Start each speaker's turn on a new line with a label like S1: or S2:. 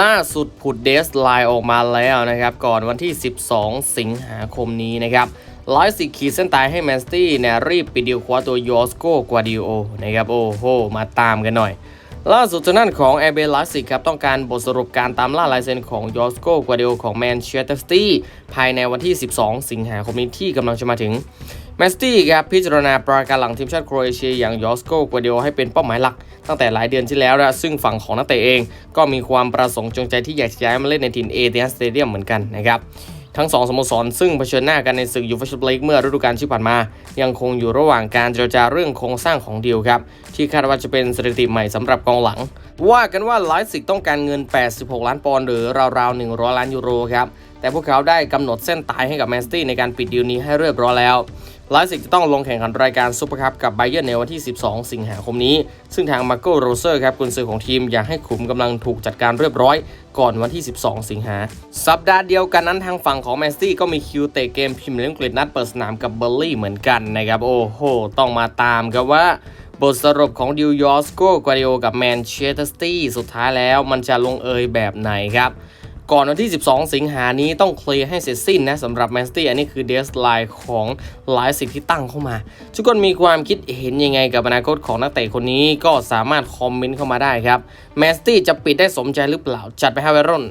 S1: ล่าสุดผุดเดสไลน์ออกมาแล้วนะครับ ก่อนวันที่ 12 สิงหาคมนี้นะครับร้อยสิขีดเส้นตายให้แมนสตี้เนี่ยรีบปิดดีลคว้าตัวยอสโกกวาดิโอนะครับโอ้โห มาตามกันหน่อย ล่าสุดทางด้านของแอเบลลาสิกครับ ต้องการบทสรุปการตามล่าลายเซ็นของยอสโกกวาดิโอของแมนเชสเตอร์ซิตี้ภายในวันที่ 12 สิงหาคมนี้ที่กำลังจะมาถึง แมสตี้ครับพิจารณาประการหลังทีมชาติโครเอเชียอย่างยอสโกกวาดิโอให้เป็นเป้าหมายหลัก ตั้งแต่หลายเดือนที่แล้วนะซึ่งฝั่งของนักเตะเอง ก็มีความประสงค์จงใจที่อยากจะย้ายมาเล่นในถิ่นเอเทียสเตเดียมเหมือนกันนะครับทั้งสองสโมสรซึ่งเผชิญหน้ากันในศึกยูฟ่าแชมเปี้ยนลีกเมื่อฤดูกาลที่ผ่านมา ยังคงอยู่ระหว่างการเจรจาเรื่องโครงสร้างของดีลครับที่คาดว่าจะเป็นสถิติใหม่สำหรับกองหลัง ว่ากันว่าไลฟ์สิกต้องการเงิน 86 ล้านปอนด์หรือราวๆ100 ล้านยูโรครับแต่พวกเขาได้กำหนดเส้นตายให้กับแมนสตี้ในการปิดดีลนี้ให้เรียบร้อยแล้ว ไลฟ์สิกจะต้องลงแข่งขันรายการซูเปอร์คัพกับไบเยอร์ในวันที่ 12 สิงหาคมนี้ ซึ่งทางมาโกโรเซอร์ครับกุนซือของทีมอยากให้ขุมกำลังถูกจัดการเรียบร้อย ก่อนวันที่ 12 สิงหา สัปดาห์เดียวกันนั้นทางฝั่งของแมนซิตี้ก็มีคิวเตะเกมพรีเมียร์ลีกอังกฤษนัดเปิดสนามกับเบอร์ลี่เหมือนกันนะครับโอ้โห ต้องมาตามครับว่าบทสรุปของดิวยอสโกกวาดิโอกับแมนเชสเตอร์ซิตี้สุดท้ายแล้วมันจะลงเอยแบบไหนครับ ก่อนวันที่ 12 สิงหานี้ต้องเคลียร์ให้เสร็จสิ้นนะสำหรับแมนซิตี้อันนี้คือเดสไลน์ของหลายสิ่งที่ตั้งเข้ามา ทุกคนมีความคิดเห็นยังไงกับอนาคตของนักเตะคนนี้ก็สามารถคอมเมนต์เข้ามาได้ครับแมนซิตี้จะปิดได้สมใจหรือเปล่าจัดไปให้ไวรุ่น